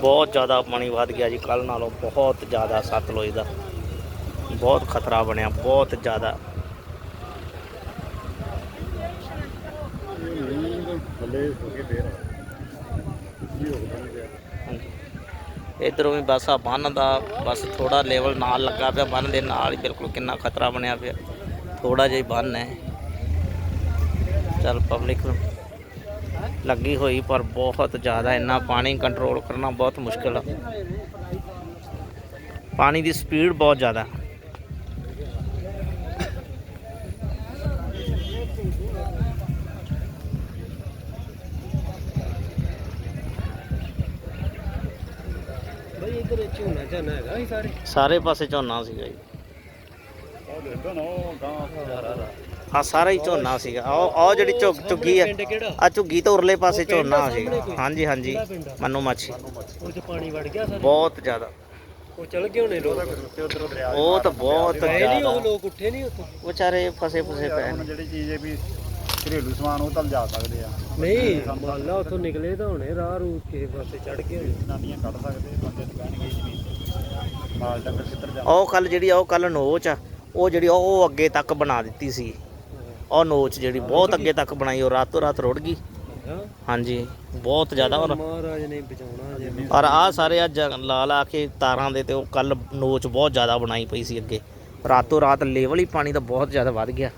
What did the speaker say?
ਬਹੁਤ ਜ਼ਿਆਦਾ ਪਾਣੀ ਵੱਧ ਗਿਆ ਜੀ ਕੱਲ ਨਾਲੋਂ ਬਹੁਤ ਜ਼ਿਆਦਾ ਸਤਲੁਜ ਦਾ। ਬਹੁਤ ਖਤਰਾ ਬਣਿਆ, ਬਹੁਤ ਜ਼ਿਆਦਾ। ਥੱਲੇ ਇਧਰੋਂ ਵੀ ਬਸ ਆ, ਬੰਨ ਦਾ ਬਸ ਥੋੜਾ ਲੈਵਲ ਨਾਲ ਲੱਗਾ ਪਿਆ, ਬੰਨ ਦੇ ਨਾਲ ਹੀ ਬਿਲਕੁਲ ਕਿੰਨਾ ਖਤਰਾ ਬਣਿਆ ਪਿਆ। ਥੋੜਾ ਜਿਹਾ ਹੀ ਬੰਨ ਹੈ। ਚਲ ਪਬਲਿਕ ਲੱਗੀ ਹੋਈ ਪਰ ਬਹੁਤ ਜ਼ਿਆਦਾ ਇੰਨਾ ਪਾਣੀ ਕੰਟਰੋਲ ਕਰਨਾ ਬਹੁਤ ਮੁਸ਼ਕਲ ਆ। ਪਾਣੀ ਦੀ ਸਪੀਡ ਬਹੁਤ ਜ਼ਿਆਦਾ। ਬਈ ਇਧਰ ਝੋਨਾ ਝਾਨਾ ਹੈਗਾ ਹੀ ਸਾਰੇ? ਸਾਰੇ ਪਾਸੇ ਝੋਨਾ ਸੀਗਾ ਜੀ। ਉਹ ਦੇਖੋ ਨਾ ਉਹ ਗਾਂ ਹਾਂ ਸਾਰਾ ਹੀ ਝੋਨਾ ਸੀਗਾ। ਉਹ ਉਹ ਜਿਹੜੀ ਝੁੱਗ ਝੁੱਗੀ ਆ ਆ ਝੁੱਗੀ ਤੋਂ ਉਰਲੇ ਪਾਸੇ ਝੋਨਾ ਆ ਸੀਗਾ। ਕੋਈ? ਹਾਂਜੀ ਹਾਂਜੀ। ਆ? ਮਨੂ ਮਾਛੀ। ਉਹ ਚ ਪਾਣੀ ਵੜ ਗਿਆ ਸਾਰੇ? ਬਹੁਤ ਜ਼ਿਆਦਾ। ਉਹ ਚਲ ਗਏ ਹੋਣੇ ਲੋਕ? ਤੇ ਉਧਰੋਂ ਦਰਿਆ ਉਹ ਤਾਂ ਬਹੁਤ ਗਏ ਨਹੀਂ ਉਹ ਜ਼ਿਆਦਾ ਲੋਕ ਉੱਠੇ ਨਹੀਂ ਉੱਥੋਂ? ਵਿਚਾਰੇ ਫਸੇ ਫਸੇ ਪਏ ਹੁਣ ਨੇ ਜਿਹੜੀ ਚੀਜ਼ ਹੈ ਵੀ ਘਰੇਲੂ ਸਮਾਨ ਉਹ ਤਾਂ ਜਾ ਸਕਦੇ ਆ। ਨਹੀਂ ਮੰਨ ਲਾ ਉੱਥੋਂ ਨਿਕਲੇ ਤਾਂ ਹੋਣੇ ਰਾਹ ਰੂ ਕਿਸੇ ਪਾਸੇ ਚੜ ਗਏ ਹੋਣੇ। ਜਨਾਨੀਆਂ ਕੱਢ ਸਕਦੇ ਬੰਦੇ ਨੂੰ ਕਹਿਣਗੇ ਜ਼ਮੀਨ ਮਾਲ ਡੰਗਰ ਕਿੱਧਰ ਜਾ ਉਹ ਕੱਲ ਜਿਹੜੀ ਆ ਉਹ ਕੱਲ ਨੋਚ ਆ ਉਹ ਜਿਹੜੀ ਉਹ ਅੱਗੇ ਤੱਕ ਬਣਾ ਦਿੱਤੀ ਸੀ। ਉਹ ਨੋਚ ਜਿਹੜੀ ਬਹੁਤ ਅੱਗੇ ਤੱਕ ਬਣਾਈ ਉਹ ਰਾਤੋਂ ਰਾਤ ਰੁੜ ਗਈ। ਹਾਂਜੀ ਬਹੁਤ ਜ਼ਿਆਦਾ ਔਰ ਮਹਾਰਾਜ ਨੇ ਬਚਾਉਣਾ ਜੇ ਔਰ ਆ ਸਾਰੇ ਆ ਜ- ਲਾ ਲਾ ਕੇ ਤਾਰਾਂ ਦੇ ਤੇ ਉਹ ਕੱਲ ਨੋਚ ਬਹੁਤ ਜ਼ਿਆਦਾ ਬਣਾਈ ਪਈ ਸੀ ਅੱਗੇ। ਰਾਤੋਂ ਰਾਤ ਲੈਵਲ ਹੀ ਪਾਣੀ ਦਾ ਬਹੁਤ ਜ਼ਿਆਦਾ ਵੱਧ ਗਿਆ।